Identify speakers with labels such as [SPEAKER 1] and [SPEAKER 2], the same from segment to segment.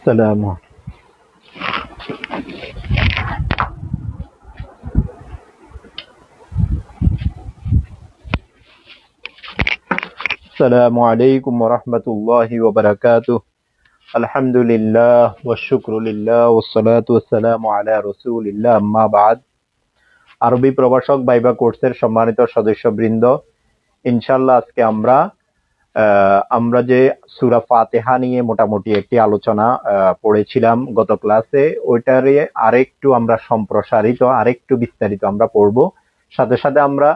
[SPEAKER 1] السلام السلام عليكم ورحمة الله وبركاته الحمد لله والشكر لله والصلاة والسلام على رسول الله أما بعد আরবি প্রভাষক বাইবা কোর্সের সম্মানিত সদস্যবৃন্দ ইনশাল্লাহ আজকে আমরা আহ, আমরা যে সুরা ফাতেহা নিয়ে মোটামুটি একটি আলোচনা পড়েছিলাম গত ক্লাসে, ওইটারে আরেকটু আমরা সম্প্রসারিত, আরেকটু বিস্তারিত আমরা পড়ব। সাথে সাথে আমরা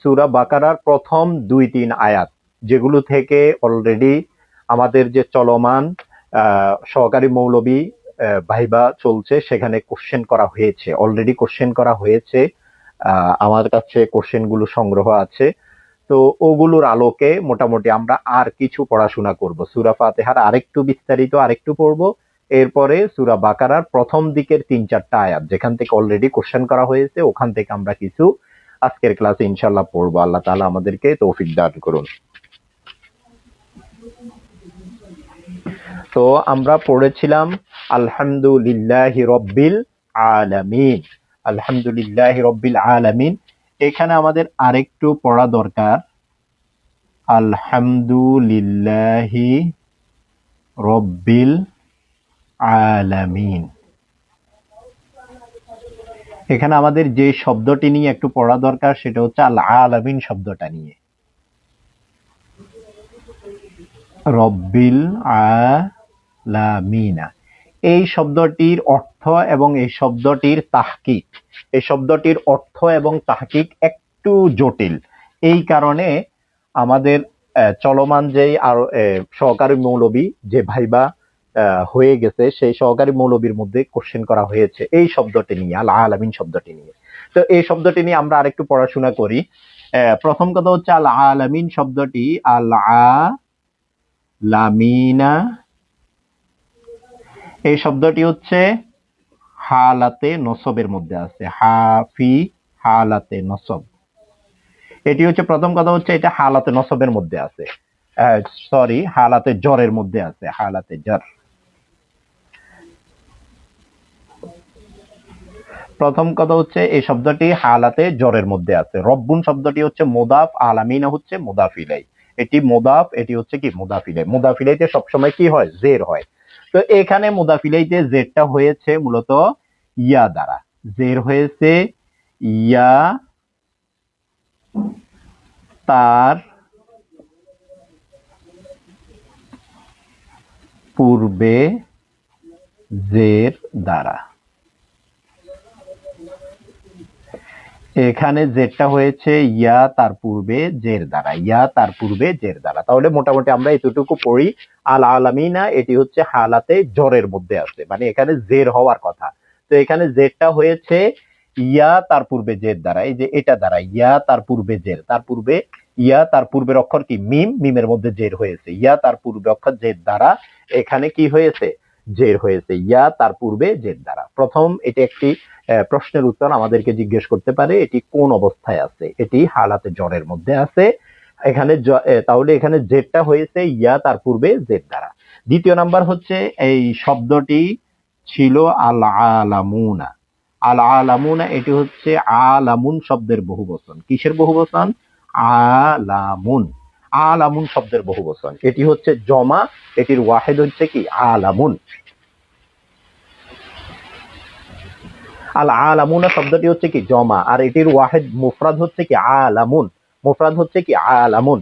[SPEAKER 1] সুরা বাকারার প্রথম দুই তিন আয়াত, যেগুলো থেকে অলরেডি আমাদের যে চলমান সহকারী মৌলবী ভাইবা চলছে, সেখানে কোশ্চেন করা হয়েছে অলরেডি কোশ্চেন করা হয়েছে। আমার কাছে কোশ্চেনগুলো সংগ্রহ আছে। তো ওগুলোর আলোকে মোটামুটি আমরা আর কিছু পড়াশোনা করব। সুরা ফাতেহার আরেকটু বিস্তারিত আরেকটু পড়ব। এরপরে সুরা বাকারার প্রথম দিকের তিন চারটা আয়াত, যেখান থেকে অলরেডি কোশ্চেন করা হয়েছে, ওখান থেকে আমরা কিছু আজকের ক্লাসে ইনশাল্লাহ পড়ব। আল্লাহ তালা আমাদেরকে তৌফিক দান করুন। তো আমরা পড়েছিলাম, আলহামদুলিল্লাহ রব্বিল আলামিন। আলহামদুলিল্লাহ রব্বিল আলামিন। এখানে আমাদের আরেকটু পড়া দরকার। আলহামদুলিল্লাহি রব্বিল আলামিন। এখানে আমাদের যে শব্দটি নিয়ে একটু পড়া দরকার, সেটা হচ্ছে আল আলামিন শব্দটা নিয়ে। রব্বিল আলামিনা। এই শব্দটির অর্থ এবং এই শব্দটির তাহকিক। এই শব্দটির অর্থ এবং তাহকিক একটু জটিল। এই কারণে আমাদের চলমান যেই আর সহকারী মৌলবী যে ভাইবা হয়ে গেছে, সেই সহকারী মৌলবীর মধ্যে কোশ্চেন করা হয়েছে এই শব্দটি নিয়ে, আল আলামিন শব্দটি নিয়ে। তো এই শব্দটি নিয়ে আমরা আরেকটু পড়াশোনা করি। প্রথম কথা হচ্ছে আল আলামিন শব্দটি, আল লামিনা এই শব্দটি হচ্ছে হালাতে নসবের মধ্যে আছে। হাফি হালাতে নসব। এটি হচ্ছে প্রথম কথা হচ্ছে এটা হালাতে নসবের মধ্যে আছে। সরি হালাতে জ্বরের মধ্যে আছে। হালাতে জ্বর। প্রথম কথা হচ্ছে এই শব্দটি হালাতে জ্বরের মধ্যে আছে। রব্বুন শব্দটি হচ্ছে মোদাফ, আলামিনা হচ্ছে মোদাফিলাই। এটি মোদাফ, এটি হচ্ছে কি? মোদাফিলাই। মোদাফিলাইতে সবসময় কি হয়? জের হয়। তো এখানে মোদাফিলাইতে জেরটা হয়েছে মূলত ইয়া দ্বারা। জের হয়েছে ইয়া তার পূর্বে জের দ্বারা। এখানে জেরটা হয়েছে ইয়া তার পূর্বে জের দ্বারা। ইয়া তার পূর্বে জের দ্বারা। তাহলে মোটামুটি আমরা এতটুকু পড়ি। আল আলামিনা এটি হচ্ছে হালাতে জ্বরের মধ্যে আছে মানে এখানে জের হওয়ার কথা। তো এখানে জেরটা হয়েছে ইয়া, তার পূর্বে জের দ্বারা, এই যে এটা দ্বারা, ইয়া, তার পূর্বে জের। তার পূর্বে ইয়া, তার পূর্বের অক্ষর কি? মিম, মিমের মধ্যে জের হয়েছে। ইয়া, তার পূর্বে অক্ষর জের দ্বারা, এখানে কি হয়েছে? জের হয়েছে। ইয়া, তার পূর্বে জের দ্বারা। প্রথম এটি একটি প্রশ্নের উত্তর আমাদেরকে জিজ্ঞেস করতে পারে, এটি কোন অবস্থায় আছে? এটি হালাতে জ্বরের মধ্যে আছে। এখানে তাহলে এখানে জেরটা হয়েছে ইয়া, তার পূর্বে জের দ্বারা। দ্বিতীয় নাম্বার হচ্ছে এই শব্দটি ছিল আল আলামুনা আল আলামুনা এটি হচ্ছে আলামুন শব্দের বহুবচন। কিসের বহুবচন? আলামুন। আলামুন শব্দের বহুবচন। এটি হচ্ছে জমা, এটির ওয়াহেদ হচ্ছে কি? আলামুন। আল আলামুনা শব্দটি হচ্ছে কি? জমা। আর এটির ওয়াহেদ মুফরাদ হচ্ছে কি? আলামুন। মুফরাদ হচ্ছে কি আলামুন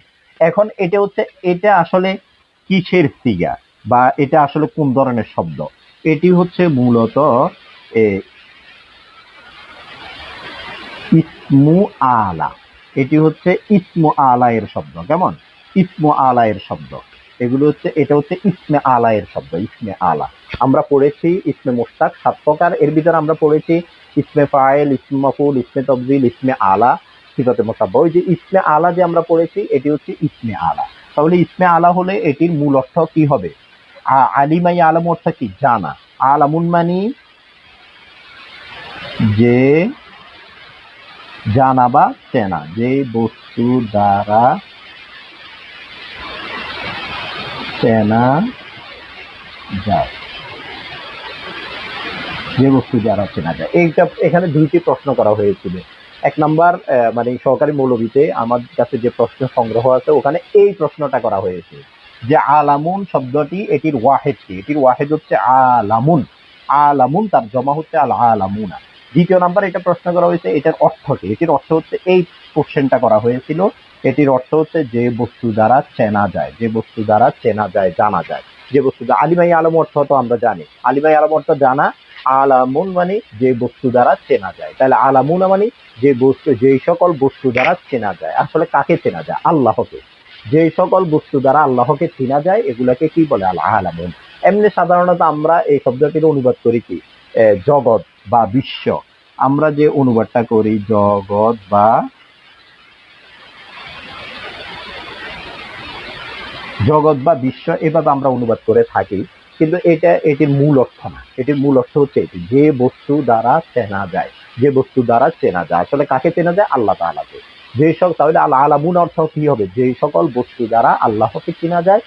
[SPEAKER 1] এখন এটা হচ্ছে, এটা আসলে কিসের সিগা বা এটা আসলে কোন ধরনের শব্দ? এটি হচ্ছে মূলত ইসমু আলা। এটি হচ্ছে ইসমু আলায়ের শব্দ। কেমন? ইসমু আলায়ের শব্দ। এগুলো হচ্ছে, এটা হচ্ছে ইসমে আলায়ের শব্দ, ইসমে আলা। আমরা পড়েছি ইসমে মুস্তাক সাত প্রকার। এর ভিতরে আমরা পড়েছি ইসমে ফাইল, ইসমে মাফুল, ইসমে তবজিল ইসমে আলা। সিফাতে মোসাব্বা ওই যে ইসমে আলা যে আমরা পড়েছি, এটি হচ্ছে ইসমে আলা। তাহলে ইসমে আলা হলে এটির মূল অর্থ কি হবে? আলিমাই আলম অর্থ কি? জানা। আলামুন মানি যে জানা বা চেনা, যে বস্তু দ্বারা চেনা যায়। যে বস্তু যারা চেনা যায়। এইটা, এখানে দুইটি প্রশ্ন করা হয়েছিল। এক নাম্বার মানে সরকারি মৌলবীতে আমার কাছে যে প্রশ্ন সংগ্রহ আছে, ওখানে এই প্রশ্নটা করা হয়েছে যে আলামুন শব্দটি এটির ওয়াহেদ কি এটির ওয়াহেদ হচ্ছে আলামুন আলামুন তার জমা হচ্ছে আল আলামুনা। দ্বিতীয় নাম্বার, এটা প্রশ্ন করা হয়েছে এটার অর্থ কি? এটির অর্থ হচ্ছে এই কোশ্চেনটা করা হয়েছিল, এটির অর্থ হচ্ছে যে বস্তু দ্বারা চেনা যায়, যে বস্তু দ্বারা চেনা যায়, জানা যায়। যে বস্তু আলিমাই আলম অর্থ তো আমরা জানি। আলিমাই আলম অর্থ জানা আলামুন মানে যে বস্তু দ্বারা চেনা যায়। তাহলে আলামুনা মানে যে বস্তু, যে সকল বস্তু দ্বারা চেনা যায়। আসলে কাকে চেনা যায়? আল্লাহকে। যে সকল বস্তু দ্বারা আল্লাহকে চেনা যায়, এগুলাকে কি বলে? আল আলামুন এমনি সাধারণত আমরা এই শব্দটির অনুবাদ করি কি? জগৎ বা বিশ্ব। আমরা যে অনুবাদটা করি, জগৎ বা জগৎ বা বিশ্ব, এভাবে আমরা অনুবাদ করে থাকি। কিন্তু এটা, এটির মূল অর্থ না। এটির মূল অর্থ হচ্ছে এটি, যে বস্তু দ্বারা চেনা যায়, যে বস্তু দ্বারা চেনা যায়। আসলে কাকে চেনা যায়? আল্লাহ তাআলাকে যে সব, তাহলে আল্লাহ আলামুন অর্থ কি হবে? যে সকল বস্তু দ্বারা আল্লাহকে চেনা যায়,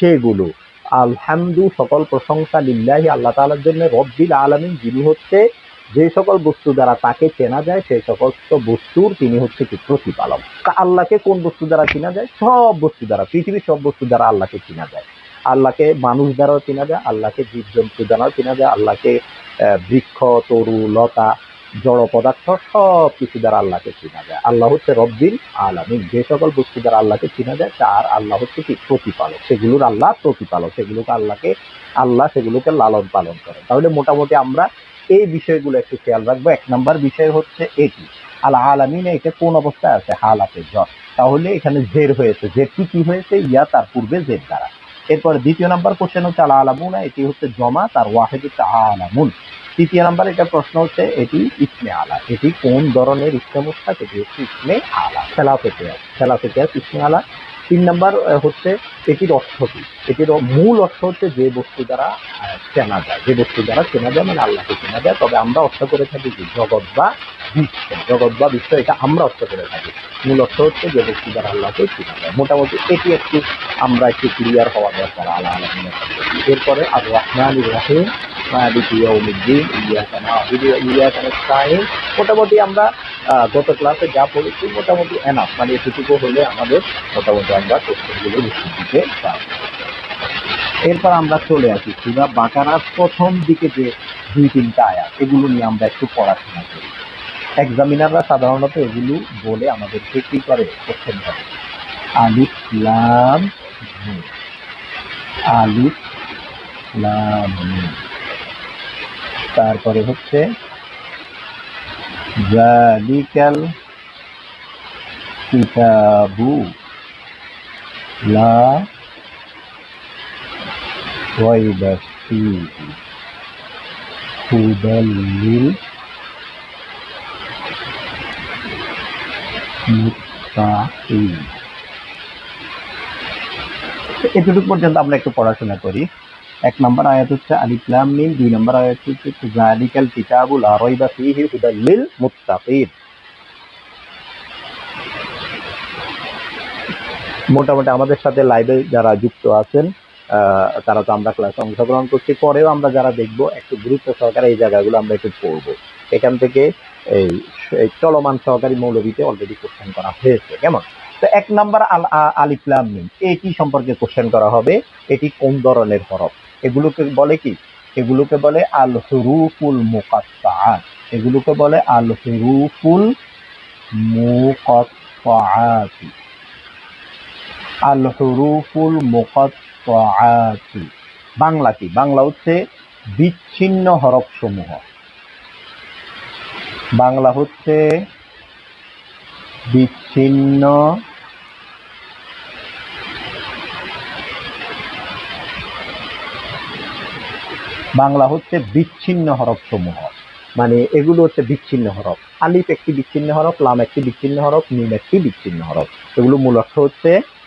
[SPEAKER 1] সেগুলো, আলহামদু, সকল প্রশংসা লিল্লাহি, আল্লাহ তাআলার জন্য রব্বিল আলামিন, যিনি হচ্ছে যে সকল বস্তু দ্বারা তাকে চেনা যায় সেই সকল বস্তুর তিনি হচ্ছে কি? প্রতিপালক। তা আল্লাহকে কোন বস্তু দ্বারা চেনা যায়? সব বস্তু দ্বারা, পৃথিবীর সব বস্তু দ্বারা আল্লাহকে চেনা যায়। আল্লাহকে মানুষ দ্বারাও চেনা যায়, আল্লাহকে জীবজন্তু দ্বারাও চেনা যায়, আল্লাহকে বৃক্ষ, তরু, লতা, জড় পদার্থ সব কিছু দ্বারা আল্লাহকে চেনা যায়। আল্লাহ হচ্ছে রব্বিল আলামিন। যে সকল বস্তু দ্বারা আল্লাহকে চেনা যায়, তার আল্লাহ হচ্ছে কি? প্রতিপালক। সেগুলোর আল্লাহ প্রতিপালক। সেগুলোকে আল্লাহকে, আল্লাহ সেগুলোকে লালন পালন করে তাহলে মোটামুটি আমরা এই বিষয়গুলো একটু খেয়াল রাখব। এক নম্বর বিষয় হচ্ছে এটি। আল্লাহ আলামিনে এটা কোন অবস্থায় আছে? হালাতে জ্বর। তাহলে এখানে জের হয়েছে। জেরটি কি হয়েছে? ইয়া তার পূর্বে জের দ্বারা। এরপর দ্বিতীয় নাম্বার কোশ্চেন হচ্ছে আলা আলামুন এটি হচ্ছে জমা, তার ওয়াহেদ হচ্ছে আলামুন তৃতীয় নাম্বার এটা প্রশ্ন হচ্ছে, এটি ইসমে আলা, এটি কোন ধরনের ইসমে মুস্তাক এটি হচ্ছে ইসমে আলা, খেলাফেতে খেলাফেতে ইসমে আলা। তিন নাম্বার হচ্ছে এটির অর্থ কি? এটির মূল অর্থ হচ্ছে যে বস্তু দ্বারা চেনা যায়। যে বস্তু দ্বারা চেনা যায় মানে আল্লাহকে চেনা যায়। তবে আমরা অর্থ করে থাকি যে জগৎ বা বিশ্ব। জগৎ বা বিশ্ব, এটা আমরা অর্থ করে থাকি। মূল অর্থ হচ্ছে যে বস্তু দ্বারা আল্লাহকে চেনা যায়। মোটামুটি এটি একটু, আমরা একটু ক্লিয়ার হওয়া দরকার আল্লাহ আলমিনের এরপরে আর রহমান ইব্রাহিম ইয়াউমিদ্দিন, ইয়াকা না'বুদু ওয়া মোটামুটি আমরা গত ক্লাসে যা পড়েছি, মোটামুটি এনাফ মানে এটুকু হলে আমাদের মোটামুটি আমরা কোশ্চেনগুলো উত্তর দিতে পারব। এরপর আমরা চলে আসি সুরা বাকারার প্রথম দিকে যে দুই তিনটা আয়াত, এগুলো নিয়ে আমরা একটু পড়াশোনা করি। এক্সামিনাররা সাধারণত এগুলো বলে আমাদেরকে কি করে কোশ্চেন করে আলিফ, লাম আলিফ, লাম তারপরে হচ্ছে জালিকাল কিতাবু। রাইবা ফীহি হুদাল লিল মুত্তাকিন। এতটুকু পর্যন্ত আমরা একটু পড়াশোনা করি। এক নম্বর আয়াত হচ্ছে আলিফ লাম মিম, দুই নম্বর আয়াত হচ্ছে, জালিকাল কিতাবু লা রাইবা ফীহি হুদাল লিল মোটামুটি আমাদের সাথে লাইভে যারা যুক্ত আছেন তারা তো আমরা ক্লাসে অংশগ্রহণ করছি, পরেও আমরা যারা দেখব, একটু গুরুত্ব সহকারে এই জায়গাগুলো আমরা একটু পড়ব। এখান থেকে এই চলমান সহকারী মৌলবীতে অলরেডি কোশ্চেন করা হয়েছে, কেমন? তো এক নাম্বার আল আলিফলাম মিম, এটি সম্পর্কে কোশ্চেন করা হবে, এটি কোন ধরনের হরফ? এগুলোকে বলে কি? এগুলোকে বলে আল হুরুফুল মুকাত্তাআত এগুলোকে বলে আল হুরুফুল মুকাত্তাআত। আল হুরুফুল মুকাত্তাআত। বাংলা কি? বাংলা হচ্ছে বিচ্ছিন্ন হরফ সমূহ বাংলা হচ্ছে বিচ্ছিন্ন বাংলা হচ্ছে বিচ্ছিন্ন হরফ সমূহ মানে এগুলো হচ্ছে বিচ্ছিন্ন হরফ। আলিফ একটি বিচ্ছিন্ন হরফ, লাম একটি বিচ্ছিন্ন হরফ, মিম একটি বিচ্ছিন্ন হরফ। এগুলো মূল অর্থ হচ্ছে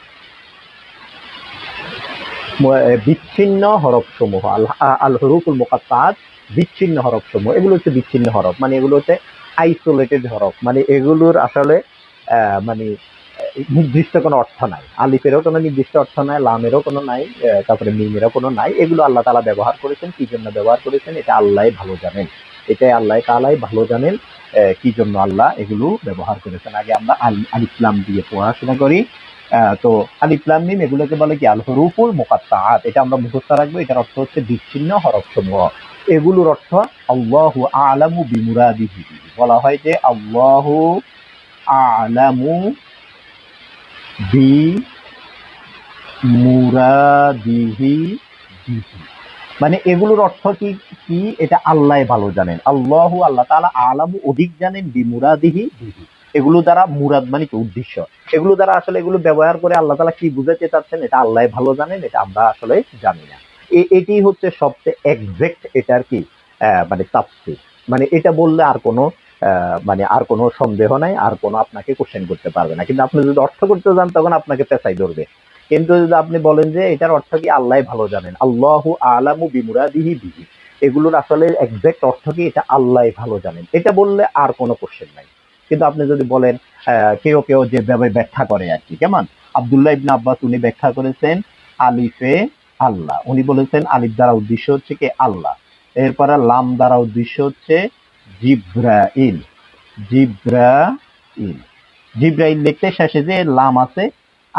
[SPEAKER 1] বিচ্ছিন্ন হরফ সমূহ আল হরুফুল মুকাত্তাত বিচ্ছিন্ন হরফ সমূহ এগুলো হচ্ছে বিচ্ছিন্ন হরফ। মানে এগুলো হচ্ছে আইসোলেটেড হরফ। মানে এগুলোর আসলে মানে নির্দিষ্ট কোনো অর্থ নাই। আলিফেরও কোনো নির্দিষ্ট অর্থ নাই, লামেরও কোনো নাই তারপরে মিমেরও কোনো নাই। এগুলো আল্লাহ তালা ব্যবহার করেছেন। কি জন্য ব্যবহার করেছেন? এটা আল্লাহ ভালো জানেন। এটাই আল্লাহ তালাই ভালো জানেন কি জন্য আল্লাহ এগুলো ব্যবহার করেছেন। আগে আমরা আল- আলিফলাম দিয়ে পড়াশোনা করি। তো আলিফলাম মিম এগুলোকে বলে কি? আল হরুফুল মোকাত্তাআত। এটা আমরা মুখস্থ রাখব। এটার অর্থ হচ্ছে বিচ্ছিন্ন হরফ সমূহ এগুলোর অর্থ আল্লাহু আলামু বিমুরাদিহি। বলা হয় যে আল্লাহু আলামু বি মুরাদিহি। মানে এগুলোর অর্থ কি? কি? এটা আল্লাহ ভালো জানেন। আল্লাহু আল্লাহ তাআলা আলামু অধিক জানেন বি মুরাদিহি বিহি। এগুলো দ্বারা মুরাদ মানে কি উদ্দেশ্য? এগুলো দ্বারা আসলে এগুলো ব্যবহার করে আল্লাহ তাআলা কি বুঝাতে চাচ্ছেন এটা আল্লাহ ভালো জানেন, এটা আমরা আসলে জানি না। এটি হচ্ছে সবচেয়ে এক্সাক্ট এটার কি মানে তাফসীর। মানে এটা বললে আর কোনো মানে আর কোনো সন্দেহ নাই, আর কোনো আপনাকে কোশ্চেন করতে পারবে না। কিন্তু আপনি যদি অর্থ করতে যান, তখন আপনাকে পেশাই ধরবে। কিন্তু যদি আপনি বলেন যে এটার অর্থ কি আল্লাহ ভালো জানেন, আল্লাহু আলামু বিমুরাদিহি বিহি। এগুলোর আসলে এক্সাক্ট অর্থ কি, এটা আল্লাহ ভালো জানেন। এটা বললে আর কোনো কোশ্চেন নাই। কিন্তু আপনি যদি বলেন কেউ কেউ যেভাবে ব্যাখ্যা করে আর কি, কেমন? আব্দুল্লাহ ইবনে আব্বাস উনি ব্যাখ্যা করেছেন, আলিফে আল্লাহ। উনি বলেছেন, আলিফ দ্বারা উদ্দেশ্য হচ্ছে কি? আল্লাহ। এরপরে লাম দ্বারা উদ্দেশ্য হচ্ছে জিব্রাইল। জিব্রাইল। জিব্রাইল লিখতে শেষে যে লাম আছে,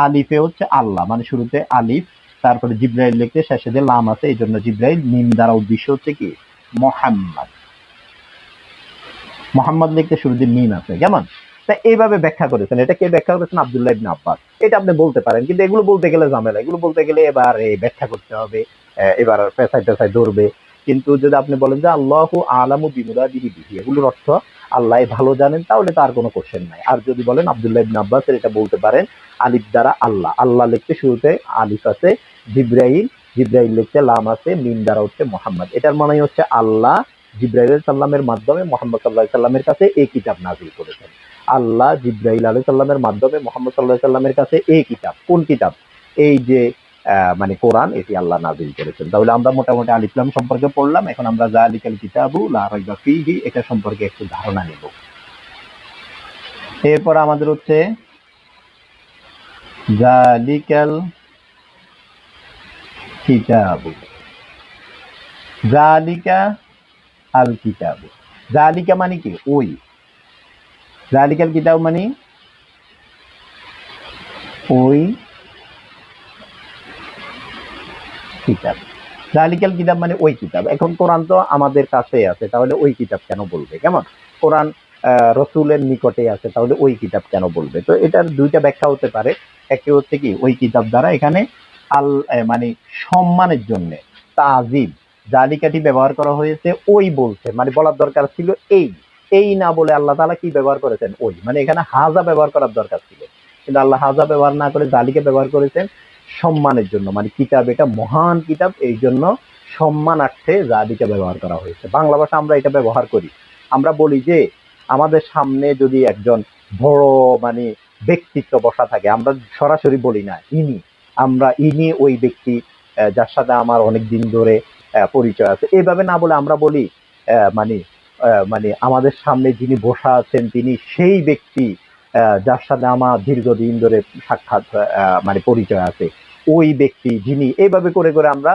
[SPEAKER 1] আলিফে হচ্ছে আল্লাহ। মানে শুরুতে আলিফ, তারপরে জিব্রাইল লিখতে শেষে যে লাম আছে এই জন্য জিব্রাইল মিম দ্বারা উদ্দেশ্য হচ্ছে কি? মোহাম্মদ। মোহাম্মদ লিখতে শুরুতে মিম আছে, কেমন? তা এইভাবে ব্যাখ্যা করেছেন। এটা কে ব্যাখ্যা করেছেন? আব্দুল্লাহ ইবনে আব্বাস। এটা আপনি বলতে পারেন, কিন্তু এগুলো বলতে গেলে ঝামেলা। এগুলো বলতে গেলে এবার এই ব্যাখ্যা করতে হবে এবার পেশায় পেশায় ধরবে। কিন্তু যদি আপনি বলেন যে আল্লাহ আলামু বিমুরাদিহি বিহি এগুলোর অর্থ আল্লাহ ভালো জানেন, তাহলে তার কোনো কোশ্চেন নাই। আর যদি বলেন আব্দুল্লাহ ইবনে আব্বাস এটা বলতে পারেন, আলিফ দ্বারা আল্লাহ। আল্লাহ লিখতে শুরুতে আলিফ আছে, জিব্রাইল জিব্রাইল লিখতে লাম আছে, মিম দ্বারা হচ্ছে মোহাম্মদ। এটার মানে হচ্ছে আল্লাহ জিব্রাইল সাল্লামের মাধ্যমে মোহাম্মদ সাল্লাহ সাল্লামের কাছে এই কিতাব নাজিল করেছেন। আল্লাহ জিব্রাইল আলাই সাল্লামের মাধ্যমে মোহাম্মদ সাল্লাহ সাল্লামের কাছে এই কিতাব, কোন কিতাব? এই যে মানে কোরআন, এটি আল্লাহ নাজিল করেছেন। তাহলে আমরা মোটামুটি আল ইসলাম সম্পর্কে পড়লাম, এখন আমরা জালিকাল কিতাবু লা রাইবা ফিহি, এটা সম্পর্কে একটু ধারণা নেব। এরপর আমাদের হচ্ছে জালিকাল কিতাবু। জালিকা আল কিতাবু। জালিকা মানে কি? ওই। জালিকাল কিতাব মানে? ওই কিতাব। জালিকাল কিতাব মানে ওই কিতাব। এখন কোরআন তো আমাদের কাছে আছে, তাহলে ওই কিতাব কেন বলবে? কেমন? কোরআন রসুলের নিকটে আছে, তাহলে ওই কিতাব কেন বলবে? তো এটার দুইটা ব্যাখ্যা হতে পারে। একটি হচ্ছে কি, ওই কিতাব দ্বারা এখানে আল মানে সম্মানের জন্য, তাজিব জালিকাটি ব্যবহার করা হয়েছে, ওই বলছে। মানে বলার দরকার ছিল এই। এই না বলে আল্লাহ তালা কি ব্যবহার করেছেন? ওই। মানে এখানে হাজা ব্যবহার করার দরকার ছিল। কিন্তু আল্লাহ হাজা ব্যবহার না করে জালিকা ব্যবহার করেছেন সম্মানের জন্য। মানে কিতাব এটা মহান কিতাব, এই জন্য সম্মানার্থে জালিকা ব্যবহার করা হয়েছে। বাংলা ভাষা আমরা এটা ব্যবহার করি। আমরা বলি যে, আমাদের সামনে যদি একজন বড় মানে ব্যক্তিত্ব বসা থাকে, আমরা সরাসরি বলি না, ইনি। আমরা ইনি ওই ব্যক্তি যার সাথে আমার অনেক দিন ধরে পরিচয় আছে। এইভাবে না বলে আমরা বলি মানে মানে আমাদের সামনে যিনি বসা আছেন, তিনি সেই ব্যক্তি যার সাথে আমার দীর্ঘদিন ধরে সাক্ষাৎ মানে পরিচয় আছে। ওই ব্যক্তি যিনি এইভাবে করে করে আমরা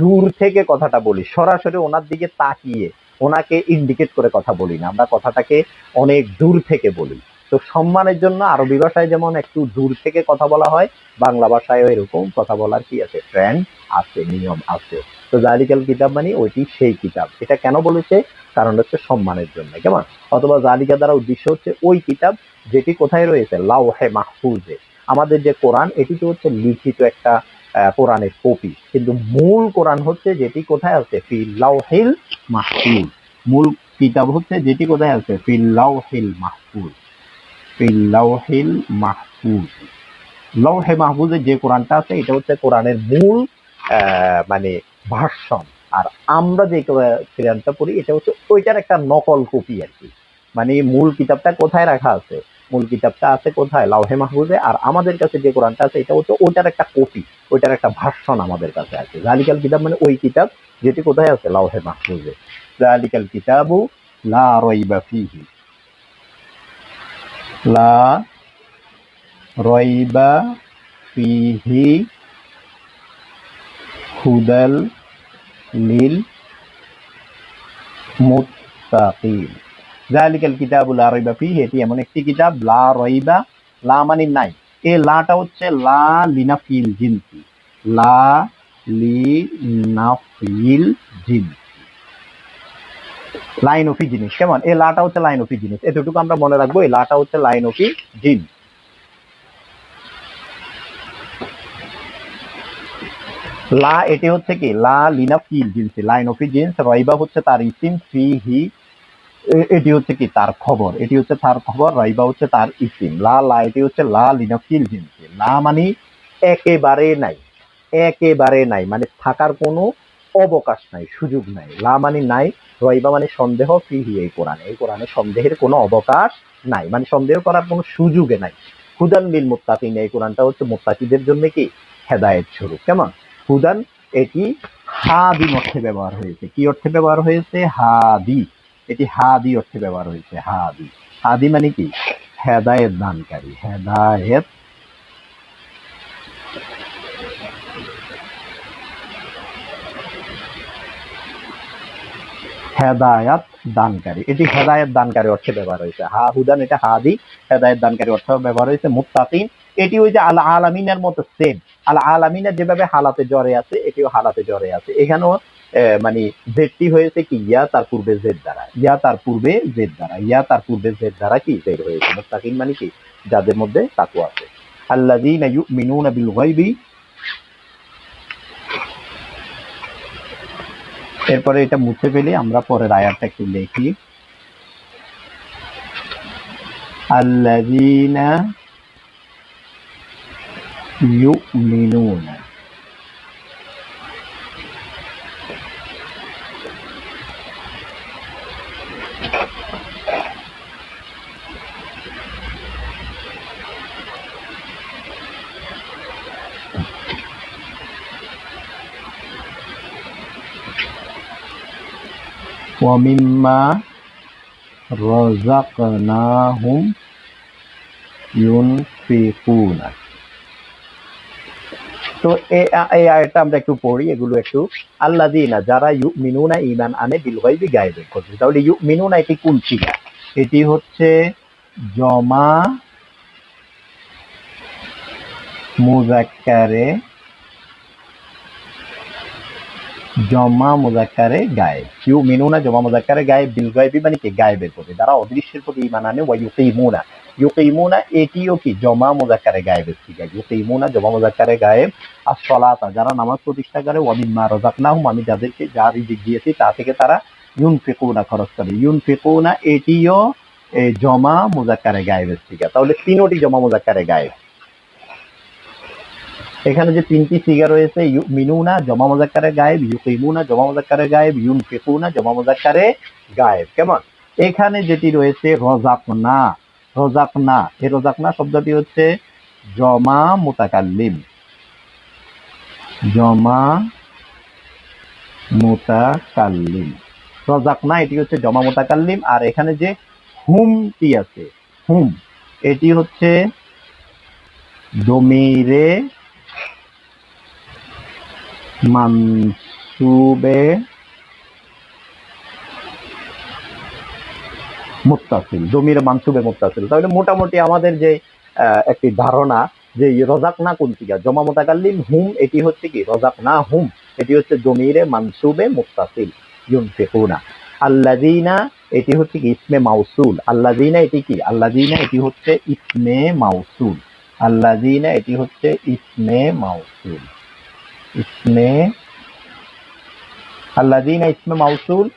[SPEAKER 1] দূর থেকে কথাটা বলি। সরাসরি ওনার দিকে তাকিয়ে ওনাকে ইন্ডিকেট করে কথা বলি না। আমরা কথাটাকে অনেক দূর থেকে বলি। তো সম্মানের জন্য আরবি ভাষায় যেমন একটু দূর থেকে কথা বলা হয়, বাংলা ভাষায়ও এরকম কথা বলার কি আছে? ট্রেন্ড আছে, নিয়ম আছে। তো জালিকাল কিতাব মানে ওইটি সেই কিতাব। এটা কেন বলেছে? কারণ হচ্ছে সম্মানের জন্য। কেমন? অথবা জালিকা দ্বারা উদ্দেশ্য হচ্ছে ওই কিতাব যেটি কোথায় রয়েছে? লাউহে মাহফুজে। আমাদের যে কোরআন, এটি তো হচ্ছে লিখিত একটা কোরআনের কপি। কিন্তু মূল কোরআন হচ্ছে যেটি কোথায় আছে? ফি লাউহিল মাহফুজ। মূল কিতাব হচ্ছে যেটি কোথায় আছে? ফি লাউহিল মাহফুজ। ফি লাউহিল মাহফুজ। লৌহে মাহফুজে যে কোরআনটা আছে, এটা হচ্ছে কোরআনের মূল মানে ভার্সন আর আমরা যে কোরআনটা পড়ি এটা হচ্ছে ওইটার একটা নকল কপি আর কি। মানে মূল কিতাবটা কোথায় রাখা আছে? মূল কিতাবটা আছে কোথায়? লাউহে মাহফুজে। আর আমাদের কাছে যে কোরআনটা আছে, এটা হচ্ছে ওইটার একটা কপি, ওইটার একটা ভার্সন আমাদের কাছে আছে। জালিকাল কিতাব মানে ওই কিতাব যেটি কোথায় আছে? লাউহে মাহফুজে। জালিকাল কিতাবু লা রইবা ফিহি। লা রয়বা ফিহি হুদাল লিল মুত্তাকিন জালিকাল কিতাবুল লা রাইবা ফিহি, এটি এমন একটি কিতাব, লা রাইবা, লা মানে নাই। এই লাটা হচ্ছে লা লিনাফিল জিনসি লা লিনাফিল জিনসি লাইন অফি জিনিস, কেমন? এই লাটা হচ্ছে লাইন অফি জিনিস। এতটুকু আমরা মনে রাখব এই লাটা হচ্ছে লাইন অফি জিন লা এটি হচ্ছে কি? লা লিনা ফিল জিন্স, লাইন অফি জিন্স, রাইবা হচ্ছে তার ইসিম ফি হি এটি হচ্ছে কি? তার খবর। এটি হচ্ছে তার খবর, রাইবা হচ্ছে তার ইসিম। লা লা, এটি হচ্ছে লা লিনা ফিল জিন্স। লা মানে একেবারে নাই একেবারে নাই মানে থাকার কোনো অবকাশ নাই, সুযোগ নাই। লা মানে নাই, রইবা মানে সন্দেহ ফিহি এই কোরআনে। এই কোরআনে সন্দেহের কোনো অবকাশ নাই মানে সন্দেহ করার কোনো সুযোগে নাই। হুদান বিল মুত্তাকিন, এই কোরআনটা হচ্ছে মুত্তাকিদের জন্য কি? হেদায়েত স্বরূপ। কেমন? হুদান এটি হাদি অর্থে ব্যবহার হয়েছে। কি অর্থে ব্যবহার হয়েছে? হাদি। এটি হাদি অর্থে ব্যবহার হয়েছে, হাদি। হাদি মানে কি? হেদায়েত দানকারী, হেদায়েত হেদায়াত দানকারী। এটি হেদায়েত দানকারী অর্থে ব্যবহার হয়েছে। হা, হুদান, এটা হাদি। হেদায়েত দানকারী অর্থে ব্যবহার হয়েছে। মুত্তাকিন এটি ওই যে আল আলামিনের মতো সেম আল আলামিনের যেভাবে হালাতে জ্বরে আছে, এটিও হালাতে জ্বরে আছে। এখানেও মানে জেডটি হয়েছে কি, ইয়া তার পূর্বে জেড দ্বারা। ইয়া তার পূর্বে জেদ দ্বারা। ইয়া তার পূর্বে জেড দ্বারা কি জেড হয়েছে? মুত্তাকিন মানে কি? যাদের মধ্যে তাকওয়া আছে। আল্লাযীনা ইউমিনুনা বিল গায়বি। এরপরে এটা মুছে ফেলে, আমরা পরের আয়াতটা একটু লিখি আল্লাযীনা ইউমিনুনা ওয়া মিম্মা রাযাকনাহুম ইউনফিকুনা তো এই আয়টা আমরা একটু পড়ি, এগুলো একটু আল্লাহ না যারা ইউ মিনুনা ইমান আনে, বিল গায়বি গায়ে করছে তাহলে ইউমিনুনা এটি কোন সিগা এটি হচ্ছে জমা মুজাক্কারে জমা মুজাক্কারে গায়েব। ইউ মিনুনা জমা মুজাক্কারে গায়েব, বিল গায়েবি মানে কি? গায়েবের প্রতি। যারা অদৃশ্যের প্রতি ইমান আনে, ওয়া ইউকিমুনা। ইউকিমুনা এটিও কি? জমা মুজাক্কারে গায়েবের আছে ইউকিমুনা, জমা মুজাক্কারে গায়েব। আর সলাতা যারা নামাজ প্রতিষ্ঠা করে, ওয়া মিম্মা রাযাকনাহুম, আমি যাদেরকে যা রিজিক দিয়েছি, তা থেকে তারা ইউনফিকুনা খরচ করে। ইউনফিকুনা এটিও জমা মুজাক্কারে গায়েবের ঠিক আছে তাহলে তিনোটি জমা মুজাক্কারে গায়েব। এখানে যে তিনটি সিগা রয়েছে, ইউ- মিনুনা, জমা মোজাক্কারে গায়েব, ইউকিমুনা, জমা মোজাক্কারে গায়েব, ইউনফিকুনা, জমা মোজাক্কারে গায়েব। কেমন? এখানে যেটি রয়েছে, রজাকনা রজাকনা। এই রজাকনা শব্দটি হচ্ছে জমা মুতাকাল্লিম। জমা মুতাকাল্লিম। রজাকনা, এটি হচ্ছে জমা মুতাকাল্লিম। আর এখানে যে হুমটি আছে, হুম, এটি হচ্ছে দমিরে মানসুবে মুত্তাসিল, জমির মানসুবে মুত্তাসিল। তাহলে মোটামুটি আমাদের যে একটি ধারণা যে রজাক না কোন থেকে জমা মোতাকাল্লিম হুম, এটি হচ্ছে কি? রজাক না হুম এটি হচ্ছে জমিরে মানসুবে মুত্তাসিল, ইউনফিকুনা। আল্লাযীনা, এটি হচ্ছে কি? ইসমে মাউসুল। আল্লাযীনা, এটি কি? আল্লাযীনা, এটি হচ্ছে ইসমে মাউসুল। আল্লাযীনা, এটি হচ্ছে ইসমে মাউসুল। ইসমে আল্লাযীনা ইসমে মাউসুল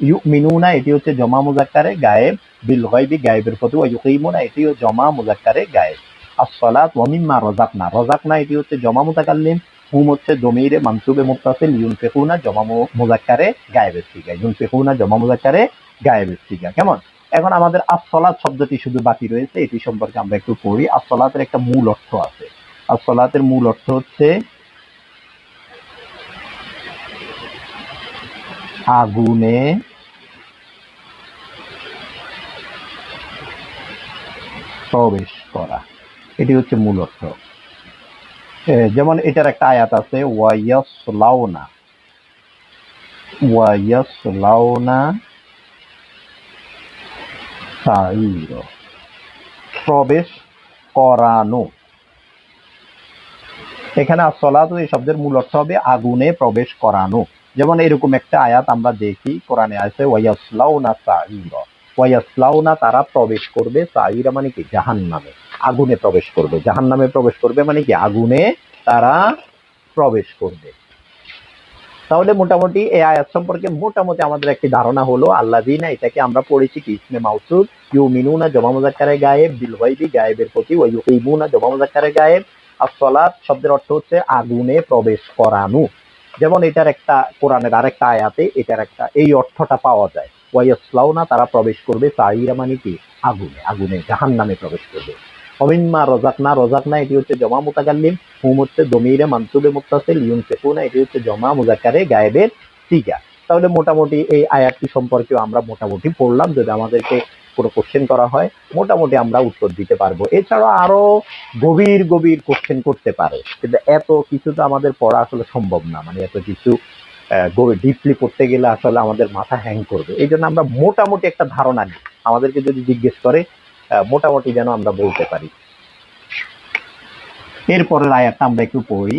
[SPEAKER 1] ইউমিনুনা এটি হচ্ছে জমা মুজাক্কারে গায়েব। বিল গায়বি গায়েবের প্রতি ইউকিমুনা এটিও জমা মুজাক্কারে গায়েব। as-সালাত ওয়া মিম্মা রাযাকনা। রাযাকনা, এটি হচ্ছে জমা মুতাকাল্লিম। হুম হচ্ছে জমিরে মানসুবে মুত্তাসিল ইউনফিকুনা, জমা মুজাক্কারে গায়েবের সিগা। ইউনফিকুনা, জমা মুজাক্কারে গায়েবের সিগা। কেমন? এখন আমাদের as-সালাত শব্দটি শুধু বাকি রয়েছে। এটি সম্পর্কে আমরা একটু পড়ি। as-সালাতের একটা মূল অর্থ আছে। as-সালাতের মূল অর্থ হচ্ছে আগুনে প্রবেশ করা। এটি হচ্ছে মূল অর্থ। যেমন এটার একটা আয়াত আছে, ওয়াইয়াসলাউনা ওয়াইয়াসলাউনা সাইর প্রবেশ করানো এখানে আসলাত এই শব্দের মূল অর্থ হবে আগুনে প্রবেশ করানো। যেমন এরকম একটা আয়াত আমরা দেখি, কোরআনে আছে, ওয়াইয়াসলাউনা সাইর ওয়াইয়াসলাউনা তারা প্রবেশ করবে সাইরা মানে কি? জাহান্নামে। আগুনে প্রবেশ করবে। জাহান্নামে প্রবেশ করবে মানে কি? আগুনে তারা প্রবেশ করবে। তাহলে মোটামুটি এই আয়াত সম্পর্কে মোটামুটি আমাদের একটি ধারণা হলো আল্লাহ দিনা এটাকে আমরা পড়েছি কি? ইসমে মাউসুদ ইউ মিনুনা জমা মুজাক্কারে গায়েব, বিল গায়বি, গায়েবের প্রতি, ওয়া ইউকিমুনা জমা মুজাক্কারে গায়েব। আসসালাত শব্দের অর্থ হচ্ছে আগুনে প্রবেশ করানো। যেমন এটার একটা কোরআনের আরেকটা আয়াতে এটার একটা, এই অর্থটা পাওয়া যায়। ওয়াইয়াসলাউনা, তারা প্রবেশ করবে সাইরা মানে কি? আগুনে আগুনে, জাহান্নামে প্রবেশ করবে। অমিম্মা রজাকনা রজাকনা, এটি হচ্ছে জমা মুতাকাল্লিম, হুম হচ্ছে দমিরে, মানসুবে মুক্তাসিল ইউনফিকুনা এটি হচ্ছে জমা মুজাক্কারে গায়েবের টিকা তাহলে মোটামুটি এই আয়াতটি সম্পর্কেও আমরা মোটামুটি পড়লাম। যদি আমাদেরকে কোনো কোশ্চেন করা হয়, মোটামুটি আমরা উত্তর দিতে পারব। এছাড়া আরও গভীর গভীর কোশ্চেন করতে পারে। কিন্তু এত কিছু তো আমাদের পড়া আসলে সম্ভব না। মানে এত কিছু ডিপলি পড়তে গেলে আসলে আমাদের মাথা হ্যাং করবে। এই জন্য আমরা মোটামুটি একটা ধারণা নিই। আমাদেরকে যদি জিজ্ঞেস করে মোটামুটি যেন আমরা বলতে পারি। এরপরের আয়াতটা আমরা একটু পড়ি।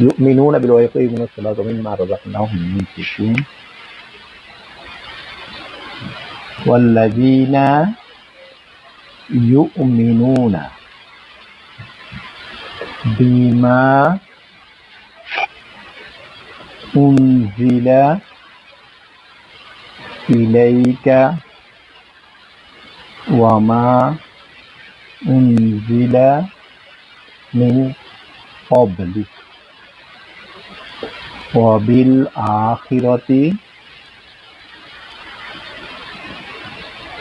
[SPEAKER 1] يؤمنون بالغيب ويقيمون الصلاة ومما رزقناهم ينفقون والذين يؤمنون بما أنزل إليك وما أنزل من قبلك. ওয়াবিল আখিরতি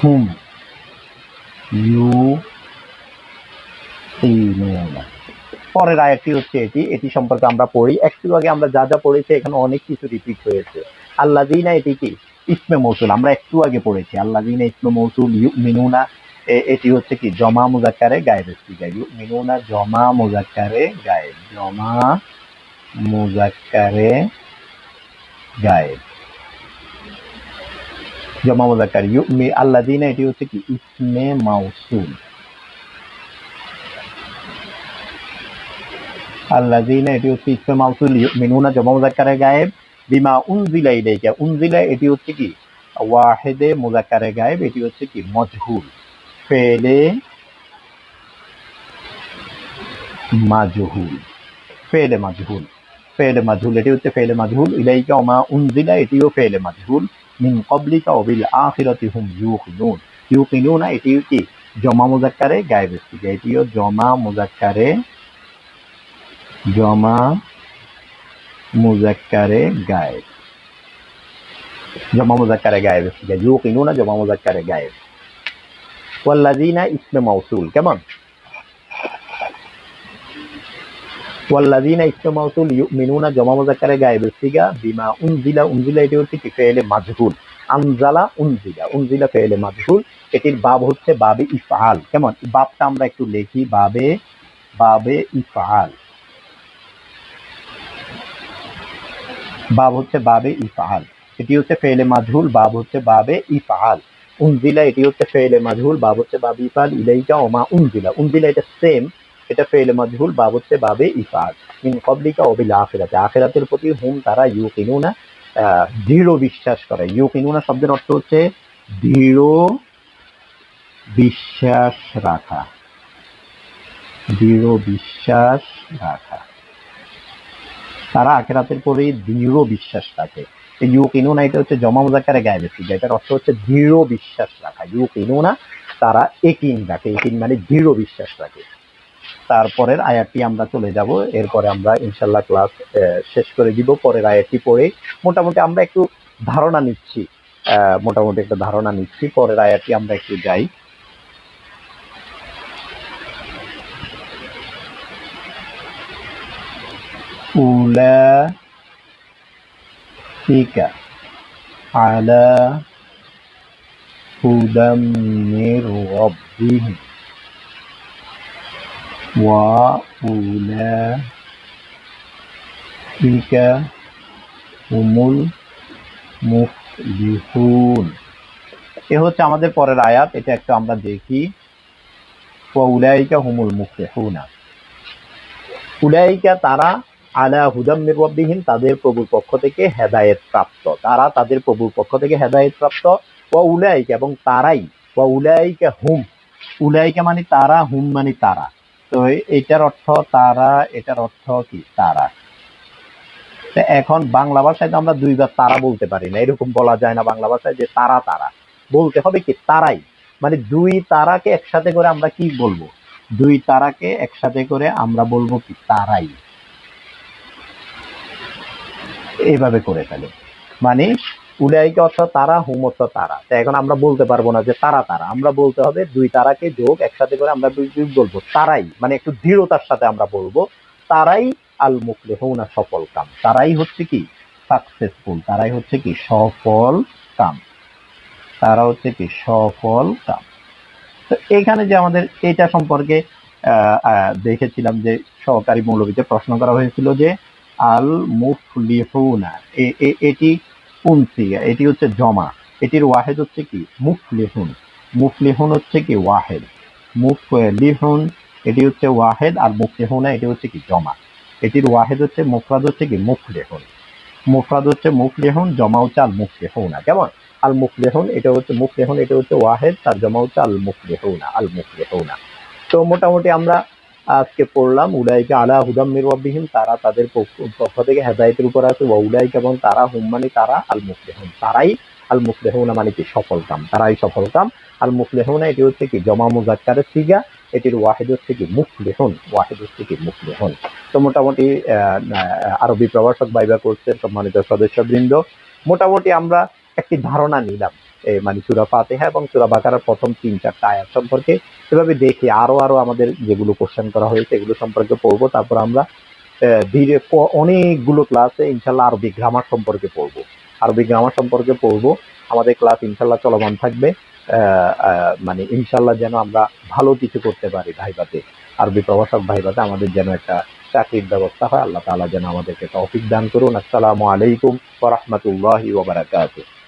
[SPEAKER 1] হুম ইউ পরের আয়াতটি হচ্ছে এটি। এটি সম্পর্কে আমরা পড়ি। একটু আগে আমরা যা যা পড়েছি, এখানে অনেক কিছু রিপিট হয়েছে। আল্লাহ দিনা এটি কি? ইসমে মৌসুল। আমরা একটু আগে পড়েছি। আল্লাহ দিনা ইসমে মৌসুল মিনুনা এটি হচ্ছে কি? জমা মুজাক্কারে গায়ে ইস্তি গায়েব। মিনুনা জমা মুজাক্কারে গায়ে জমা মুজাক্কারে গায়েব জমা মুজাক্কার ইউ মি আল্লাহ দিনা এটি হচ্ছে কি ইসমে মাউসুল আল্লাযীনা এটি হচ্ছে ইসমে মাউসুল মিনুনা জমা মুজাক্কারে গায়েব বিমা উনজিলা ইলাইকা উনজিলা এটি হচ্ছে কি ওয়াহিদে মুজাক্কারে গায়েব এটি হচ্ছে কি মজহুল ফেলে মাজহুল ফেলে মাজহুল ফেলে মাজহুল এটি হচ্ছে ফেলে মাজহুল ইলাইকা ওমা উনজিলা এটিও ফেলে মাজহুল মিন ক্বাবলিকা ওয়া বিল আখিরাতি হুম ইউকিনুন ইউকিনুনা এটি কি জমা মুজাক্কারে গায়েব এটিও জমা মুজাক্কারে জমা মুজাক্কারে গায়েব জমা মুজাক্কারে গায়েব ইউকিনুনা জমা মুজাক্কারে গায়েব ওয়াল্লাযীনা ইসমে মাউসুল কেমন ওয়াল্লাযীনা ইসমে মাউসুল ইউমিনুনা জমা মুজাক্কারে গায়েব সিগা বিমা উনজিলা উনজিলা এটি হচ্ছে কি? ফেলে মাজহুল আনজালা উনজিলা উনজিলা ফেলে এটির বাব হচ্ছে বাবে ইফআল। কেমন? বাবটা আমরা একটু লিখি, বাবে বাবে ইফআল। বাব হচ্ছে বাবে ইফআল। এটি হচ্ছে ফেলে মাজহুল, বাব হচ্ছে বাবে ইফআল। উনজিলা, এটি হচ্ছে ফেলে মাজহুল, বাব হচ্ছে বাবে ইফআল। ইলাইকা ওমা উনজিলা। উনজিলা এটা সেম এটা ফেলে মাজহুল বাব হচ্ছে বাবে ইফআল মিন কবলিকা ওয়া বিল আখিরাতি। আখিরাতের প্রতি হুম তারা ইউকিনুনা আহ, দৃঢ় বিশ্বাস করে। ইউকিনুনা শব্দের অর্থ হচ্ছে দৃঢ় বিশ্বাস রাখা। দৃঢ় বিশ্বাস রাখা। তারা আখেরাতের পরে দৃঢ় বিশ্বাস রাখে। ইউ কিনুনা এটা হচ্ছে জমা মুজাক্কারে গায়ে বেশি এটার অর্থ হচ্ছে দৃঢ় বিশ্বাস রাখা। ইউ কিনুনা তারা একিন রাখে। একিন মানে দৃঢ় বিশ্বাস রাখে। তারপরের আয়াতটি আমরা চলে যাব এরপরে আমরা ইনশাল্লাহ ক্লাস শেষ করে দিব পরের আয়াতটি পড়ে মোটামুটি আমরা একটু ধারণা নিচ্ছি আহ, মোটামুটি একটা ধারণা নিচ্ছি পরের আয়াতটি আমরা একটু যাই উলা أولئك على هدى من ربهم وأولئك هم المفلحون এ হচ্ছে আমাদের পরের আয়াত এটা একটু আমরা দেখি উলাইকা হুমুল মুফলিহুনা উলাইকা তারা আলা হুদাম মির রাব্বিহিম তাদের প্রভুর পক্ষ থেকে হেদায়েত প্রাপ্ত তারা তাদের প্রভুর পক্ষ থেকে হেদায়েত প্রাপ্ত ওয়া উলাইকা এবং তারাই ওয়া উলাইকা হুম উলাইকা মানে তারা হুম মানে তারা তো এটার অর্থ তারা, এটার অর্থ কি? তারা। এখন বাংলা ভাষায় তো আমরা দুইবার তারা বলতে পারি না। এরকম বলা যায় না বাংলা ভাষায় যে তারা তারা। বলতে হবে কি? তারাই। মানে দুই তারাকে একসাথে করে আমরা কি বলব? দুই তারাকে একসাথে করে আমরা বলব কি? তারাই। এইভাবে করে ফেলে। মানে উলাইকে অর্থ তারা হুম অর্থ তারা। তো এখন আমরা বলতে পারব না যে তারা তারা। আমরা বলতে হবে দুই তারাকে যোগ, একসাথে করে আমরা বলব, তারাই। মানে একটু দৃঢ়তার সাথে আমরা বলব, তারাই আল মুখলে হৌনা সফল কাম। তারাই হচ্ছে কি? সাকসেসফুল তারাই হচ্ছে কি? সফল কাম। তারা হচ্ছে কি? সফল কাম। তো এখানে যে আমাদের এটা সম্পর্কে দেখেছিলাম যে সহকারী মৌলবীতে প্রশ্ন করা হয়েছিল যে আল মুফলিহুনা এটি উনসিয়া এটি হচ্ছে জমা। এটির ওয়াহেদ হচ্ছে কি? মুফলিহুন মুফলিহুন হচ্ছে কি? ওয়াহেদ। মুফলিহুন এটি হচ্ছে ওয়াহেদ আর মুফলিহুনা এটি হচ্ছে কি? জমা। এটির ওয়াহেদ হচ্ছে, মুফরাদ হচ্ছে কি? মুফলিহুন মুফরাদ হচ্ছে মুফলিহুন জমা হচ্ছে আল মুফলিহুনা কেমন? আল মুফলিহুন এটা হচ্ছে মুফলিহুন এটা হচ্ছে ওয়াহেদ, তার জমা হচ্ছে আল মুফলিহুনা আল মুফলিহুনা তো মোটামুটি আমরা আজকে পড়লাম, উলাইকা আলা হুদাম মির রাব্বিহিম, তারা তাদের পক্ষ থেকে হেদায়েতের উপর আছে, ওয়া উলাইকা এবং তারা হুম মানে তারা আল মুফলিহুন তারাই আল মুফলিহুনা মানে কি? সফল কাম। তারাই সফল কাম। আল মুফলিহুনা এটি হচ্ছে কি? জমা মুজাক্কারের সিগা, এটির ওয়াহিদ হচ্ছে কি? মুফলিহুন। ওয়াহিদ হচ্ছে কি? মুফলিহুন। তো মোটামুটি আরবি প্রভাষক বাইবা কোর্সের সম্মানিত সদস্যবৃন্দ। মোটামুটি আমরা একটি ধারণা নিলাম। মানে সুরা ফাতিহা এবং সুরা বাকারার প্রথম তিন চারটা আয়াত সম্পর্কে এভাবে দেখি আরও আরও আমাদের যেগুলো কোশ্চেন করা হয়েছে এগুলো সম্পর্কে পড়ব। তারপর আমরা ধীরে অনেকগুলো ক্লাসে ইনশাল্লাহ আরবি গ্রামার সম্পর্কে পড়ব। আরবি গ্রামার সম্পর্কে পড়ব। আমাদের ক্লাস ইনশাল্লাহ চলমান থাকবে। মানে ইনশাল্লাহ যেন আমরা ভালো কিছু করতে পারি ভাইবাতে। আরবি প্রভাষক ভাইবাতে আমাদের যেন একটা চাকরির ব্যবস্থা হয়। আল্লাহ তাআলা যেন আমাদেরকে তৌফিক দান করুন। আসসালামু আলাইকুম রাহমাতুল্লাহি ওয়া বারাকাতুহু।